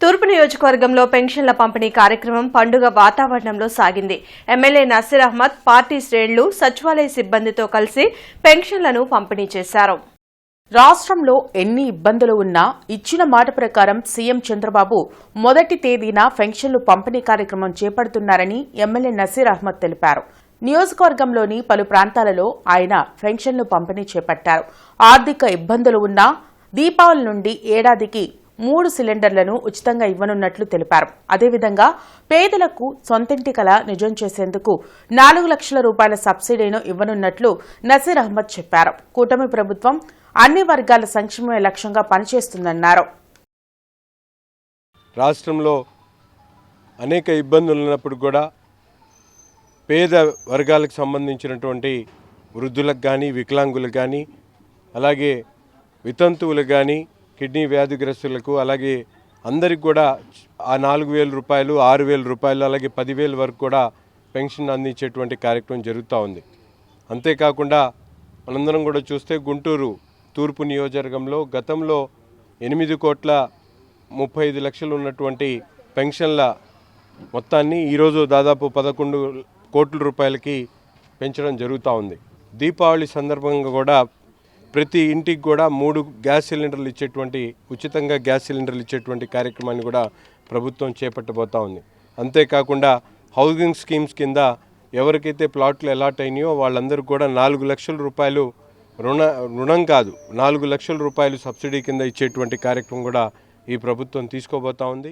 తూర్పు నియోజకవర్గంలో పెన్షన్ల పంపిణీ కార్యక్రమం పండుగ వాతావరణంలో సాగింది. ఎమ్మెల్యే నసీర్ అహ్మద్ పార్టీ శ్రేణులు సచివాలయ సిబ్బందితో కలిసి పెన్షన్లను పంపిణీ చేశారు. రాష్ట్రంలో ఎన్ని ఇబ్బందులు ఉన్నా ఇచ్చిన మాట ప్రకారం సీఎం చంద్రబాబు మొదటి తేదీన పెన్షన్లు పంపిణీ కార్యక్రమం చేపడుతున్నారని ఎమ్మెల్యే నసీర్ అహ్మద్ తెలిపారు. నియోజకవర్గంలోని పలు ప్రాంతాలలో ఆయన పెన్షన్లు పంపిణీ చేపట్టారు. ఆర్థిక ఇబ్బందులు ఉన్నా దీపావళి నుండి ఏడాదికి మూడు సిలిండర్లను ఉచితంగా ఇవ్వనున్నట్లు తెలిపారు. అదేవిధంగా పేదలకు సొంతింటి కల నిజం చేసేందుకు నాలుగు లక్షల రూపాయల సబ్సిడీను ఇవ్వనున్నట్లు నసీర్ అహ్మద్ చెప్పారు. కూటమి ప్రభుత్వం అన్ని వర్గాల సంక్షేమమే లక్ష్యంగా పనిచేస్తుందన్నారు. రాష్ట్రంలో అనేక ఇబ్బందులు ఉన్నప్పుడు కూడా పేద వర్గాలకు సంబంధించినటువంటి వృద్ధులకు కానీ వికలాంగులకు కానీ అలాగే వితంతువులకు కానీ కిడ్నీ వ్యాధిగ్రస్తులకు అలాగే అందరికి కూడా ఆ నాలుగు వేల రూపాయలు ఆరు వేల రూపాయలు అలాగే పదివేల వరకు కూడా పెన్షన్ అందించేటువంటి కార్యక్రమం జరుగుతూ ఉంది. అంతేకాకుండా మనందరం కూడా చూస్తే గుంటూరు తూర్పు నియోజకవర్గంలో గతంలో ఎనిమిది కోట్ల ముప్పై ఐదు లక్షలు ఉన్నటువంటి పెన్షన్ల మొత్తాన్ని ఈరోజు దాదాపు పదకొండు కోట్ల రూపాయలకి పెంచడం జరుగుతూ ఉంది. దీపావళి సందర్భంగా కూడా ప్రతి ఇంటికి కూడా మూడు గ్యాస్ సిలిండర్లు ఇచ్చేటువంటి ఉచితంగా గ్యాస్ సిలిండర్లు ఇచ్చేటువంటి కార్యక్రమాన్ని కూడా ప్రభుత్వం చేపట్టబోతా ఉంది. అంతేకాకుండా హౌసింగ్ స్కీమ్స్ కింద ఎవరికైతే ప్లాట్లు అలాట్ అయినాయో వాళ్ళందరూ కూడా నాలుగు లక్షల రూపాయలు రుణ రుణం కాదు నాలుగు లక్షల రూపాయలు సబ్సిడీ కింద ఇచ్చేటువంటి కార్యక్రమం కూడా ఈ ప్రభుత్వం తీసుకోబోతా ఉంది.